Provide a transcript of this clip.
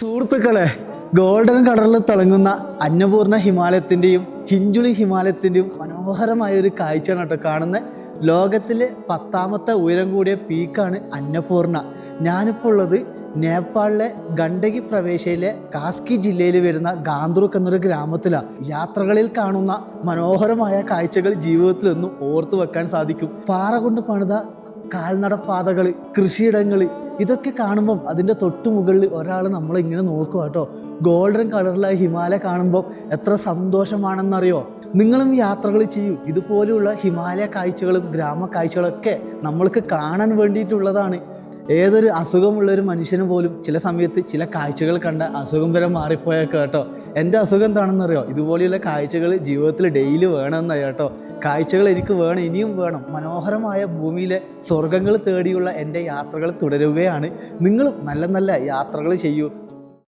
സുഹൃത്തുക്കളെ ഗോൾഡൻ കളറിൽ തിളങ്ങുന്ന അന്നപൂർണ ഹിമാലയത്തിന്റെയും ഹിഞ്ചുളി ഹിമാലയത്തിന്റെയും മനോഹരമായ ഒരു കാഴ്ചയാണ് കേട്ടോ കാണുന്നത്. ലോകത്തിലെ പത്താമത്തെ ഉയരം കൂടിയ പീക്കാണ് അന്നപൂർണ. ഞാനിപ്പോൾ ഉള്ളത് നേപ്പാളിലെ ഗണ്ഡകി പ്രവേശയിലെ കാസ്കി ജില്ലയിൽ വരുന്ന ഗാന്ത്രുക്ക് എന്നൊരു ഗ്രാമത്തിലാണ് യാത്രകളിൽ കാണുന്ന മനോഹരമായ കാഴ്ചകൾ ജീവിതത്തിലൊന്നും ഓർത്തു വെക്കാൻ സാധിക്കും. പാറ കൊണ്ട് പണിത കാൽനടപ്പാതകൾ കൃഷിയിടങ്ങൾ ഇതൊക്കെ കാണുമ്പം അതിന്റെ തൊട്ടു മുകളിൽ ഒരാൾ നമ്മളിങ്ങനെ നോക്കുക കേട്ടോ. ഗോൾഡൻ കളറിലായ ഹിമാലയ കാണുമ്പോൾ എത്ര സന്തോഷമാണെന്നറിയോ? നിങ്ങളും യാത്രകൾ ചെയ്യൂ. ഇതുപോലെയുള്ള ഹിമാലയ കാഴ്ചകളും ഗ്രാമ കാഴ്ചകളൊക്കെ നമ്മൾക്ക് കാണാൻ വേണ്ടിയിട്ടുള്ളതാണ്. ഏതൊരു അസുഖമുള്ള ഒരു മനുഷ്യന് പോലും ചില സമയത്ത് ചില കാഴ്ചകൾ കണ്ട അസുഖം വരെ മാറിപ്പോയാൽ കേട്ടോ. എന്റെ അസുഖം എന്താണെന്നറിയോ? ഇതുപോലെയുള്ള കാഴ്ചകൾ ജീവിതത്തിൽ ഡെയിലി വേണമെന്നാണ് കേട്ടോ. കാഴ്ചകൾ എനിക്ക് വേണം ഇനിയും വേണം. മനോഹരമായ ഭൂമിയിലെ സ്വർഗങ്ങൾ തേടിയുള്ള എന്റെ യാത്രകൾ തുടരുകയാണ്. നിങ്ങളും നല്ല നല്ല യാത്രകൾ ചെയ്യൂ.